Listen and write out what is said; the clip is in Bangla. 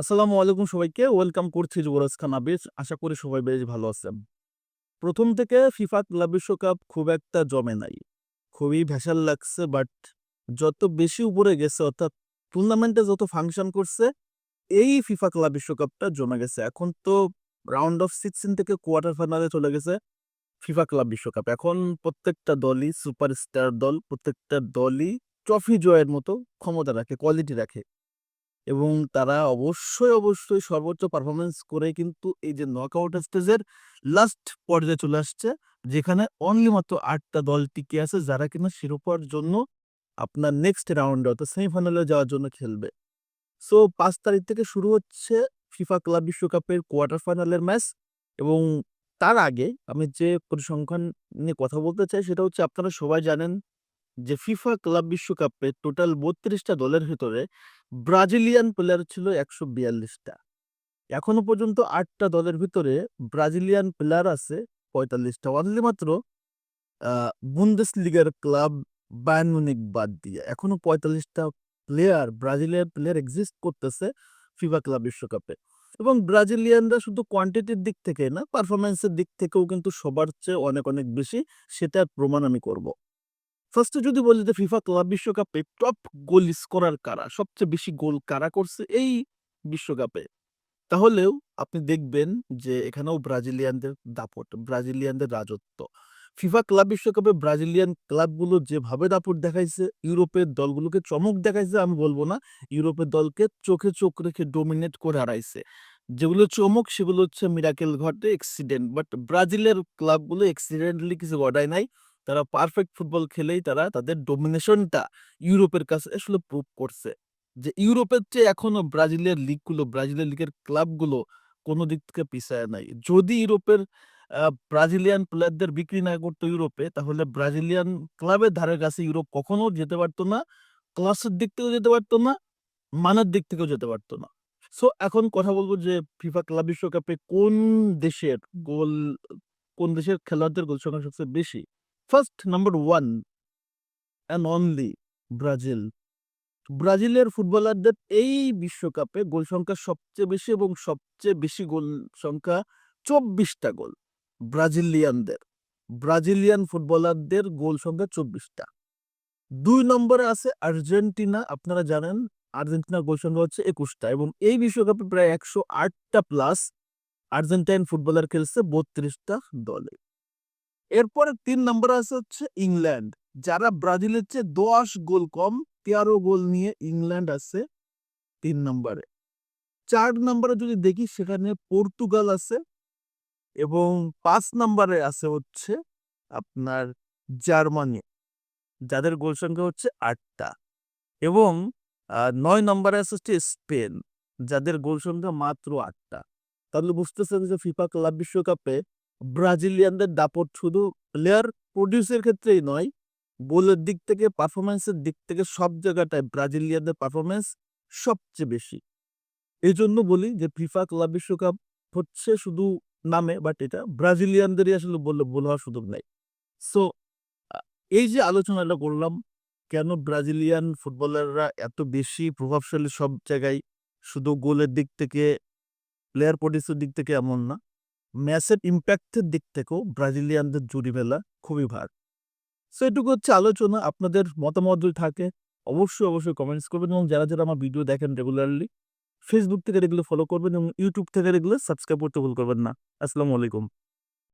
আসসালামু আলাইকুম সবাইকে। ওয়েলকাম করছি যুবরাজ খান আবির। আশা করি সবাই বেশ ভালো আছেন। প্রথম থেকে ফিফা ক্লাব বিশ্বকাপ খুব একটা জমে নাই। খুবই ভেসাল লাগছে, বাট যত বেশি উপরে গেছে, অর্থাৎ টুর্নামেন্টে যত ফাংশন করছে, এই ফিফা ক্লাব বিশ্বকাপটা জমে গেছে। এখন তো রাউন্ড অফ সিক্সটিন থেকে কোয়ার্টার ফাইনালে চলে গেছে ফিফা ক্লাব বিশ্বকাপ। এখন প্রত্যেকটা দলই সুপারস্টার দল, প্রত্যেকটা দলই ট্রফি জয়ের মতো ক্ষমতা রাখে, কোয়ালিটি রাখে। এবং তারা অবশ্যই, অবশ্যই সর্বোচ্চ পারফরমেন্স করে কিন্তু এই যে নকআউট স্টেজের লাস্ট পর্যায়ে চলে আসছে, যেখানে অনলি মাত্র ৮ টা দল টিকে আছে যারা কিনা শিরোপার জন্য আপনার নেক্সট রাউন্ডে অর্থাৎ সেমিফাইনালে যাওয়ার জন্য খেলবে। সো পাঁচ তারিখ থেকে শুরু হচ্ছে ফিফা ক্লাব বিশ্বকাপের কোয়ার্টার ফাইনালের ম্যাচ এবং তার আগে আমি যে পরিসংখ্যান নিয়ে কথা বলতে চাই সেটা হচ্ছে আপনারা সবাই জানেন যে ফিফা ক্লাব বিশ্বকাপে টোটাল বত্রিশটা দলের ভেতরে ব্রাজিলিয়ান প্লেয়ার ছিল একশো বিয়াল্লিশটা এখনও পর্যন্ত আটটা দলের ভিতরে ব্রাজিলিয়ান প্লেয়ার আছে ৪৫ টা। অনলি মাত্র আ বুন্দেসলিগার ক্লাব মিউনিখ বাদ দিয়ে এখনও পঁয়তাল্লিশটা প্লেয়ার ব্রাজিলিয়ান প্লেয়ার এক্সিস্ট করতেছে ফিফা ক্লাব বিশ্বকাপে। এবং ব্রাজিলিয়ানরা শুধু কোয়ান্টিটির দিক থেকে না পারফরম্যান্সের দিক থেকেও কিন্তু সবার চেয়ে অনেক, অনেক বেশি সেটার প্রমাণ আমি করব। ফার্স্টে যদি বলি যে ফিফা ক্লাব বিশ্বকাপে টপ গোল স্কোরার কারা? সবচেয়ে বেশি গোল কারা করছে এই বিশ্বকাপে? তাহলেও আপনি দেখবেন যে এখানেও ব্রাজিলিয়ানদের দাপট, ব্রাজিলিয়ানদের রাজত্ব। ফিফা ক্লাব বিশ্বকাপে ব্রাজিলিয়ান ক্লাবগুলো যেভাবে দাপট দেখাইছে, ইউরোপের দলগুলোকে চমক দেখাইছে আমি বলব না। ইউরোপের দলকে চোখে চোখ রেখে ডোমিনেট করে হারাইছে। যেগুলো চমক সেগুলো হচ্ছে মিরাকেল ঘটে, অ্যাক্সিডেন্ট। বাট ব্রাজিলের ক্লাবগুলো অ্যাক্সিডেন্টালি কিছু ঘটায় নাই। তারা পারফেক্ট ফুটবল খেলেই তারা তাদের ডোমিনেশনটা ইউরোপের কাছে আসলে প্রুভ করছে। যে ইউরোপের চেয়ে এখনও ব্রাজিলের লিগগুলো, ব্রাজিলের লিগের ক্লাবগুলো কোনো দিক থেকে পিছায় নাই। যদি ইউরোপের ব্রাজিলিয়ান প্লেয়ারদের বিক্রি না করতো ইউরোপে তাহলে ব্রাজিলিয়ান ক্লাবের ধারের কাছে ইউরোপ কখনো যেতে পারতো না। ক্লাসের দিক থেকেও যেতে পারতো না, মানের দিক থেকেও যেতে পারতো না। সো এখন কথা বলব যে ফিফা ক্লাব বিশ্বকাপে কোন দেশের গোল কোন দেশের খেলোয়াড়দের গোল সংখ্যা সবচেয়ে বেশি? First number one and only Brazil. ব্রাজিলের ফুটবলারদের এই বিশ্বকাপে গোল সংখ্যা সবচেয়ে বেশি এবং সবচেয়ে বেশি গোল সংখ্যা চব্বিশটা গোল ব্রাজিলিয়ানদের। ব্রাজিলিয়ান ফুটবলারদের গোল সংখ্যা চব্বিশটা দুই নম্বরে আছে আর্জেন্টিনা। আপনারা জানেন আর্জেন্টিনার গোল সংখ্যা হচ্ছে একুশটা এবং এই বিশ্বকাপে প্রায় একশো আটটা প্লাস আর্জেন্টাইন ফুটবলার খেলছে ৩২ টা দলে। এরপরে তিন নম্বরে আছে হচ্ছে ইংল্যান্ড। যারা ব্রাজিলের চেয়ে ১০ গোল কম ১৩ গোল নিয়ে ইংল্যান্ড আছে তিন নম্বরে। চার নম্বরে যদি দেখি, সেখানে পর্তুগাল আছে এবং পাঁচ নম্বরে আছে হচ্ছে আপনার জার্মানি। যাদের গোল সংখ্যা হচ্ছে আটটা এবং ৯ নম্বরে আছে হচ্ছে স্পেন। যাদের গোল সংখ্যা মাত্র আটটা তাহলে বুঝতেছেন যে ফিফা ক্লাব বিশ্বকাপে ব্রাজিলিয়ানদের দাপট শুধু প্লেয়ার প্রডিউসের ক্ষেত্রেই নয়, গোলের দিক থেকে পারফরমেন্সের দিক থেকে সব জায়গাটায় ব্রাজিলিয়ানদের পারফরম্যান্স সবচেয়ে বেশি। এজন্য বলি যে ফিফা ক্লাব বিশ্বকাপ হচ্ছে শুধু নামে বাট এটা ব্রাজিলিয়ানদেরই আসলে বললে ভুল হওয়ার সুযোগ নেই সো এই যে আলোচনাটা করলাম কেন ব্রাজিলিয়ান ফুটবলাররা এত বেশি প্রভাবশালী সব জায়গায় শুধু গোলের দিক থেকে প্লেয়ার প্রডিউসের দিক থেকে এমন না। ম্যাচের ইম্প্যাক্টের দিক থেকেও ব্রাজিলিয়ানদের জুড়ি মেলা খুবই ভার। সো এটুকু হচ্ছে আলোচনা। আপনাদের মতামত যদি থাকে অবশ্যই, অবশ্যই কমেন্টস করবেন এবং যারা, যারা আমার ভিডিও দেখেন রেগুলারলি ফেসবুক থেকে এগুলো ফলো করবেন এবং ইউটিউব থেকে এগুলো সাবস্ক্রাইব করতে ভুল করবেন না। আসসালামু আলাইকুম।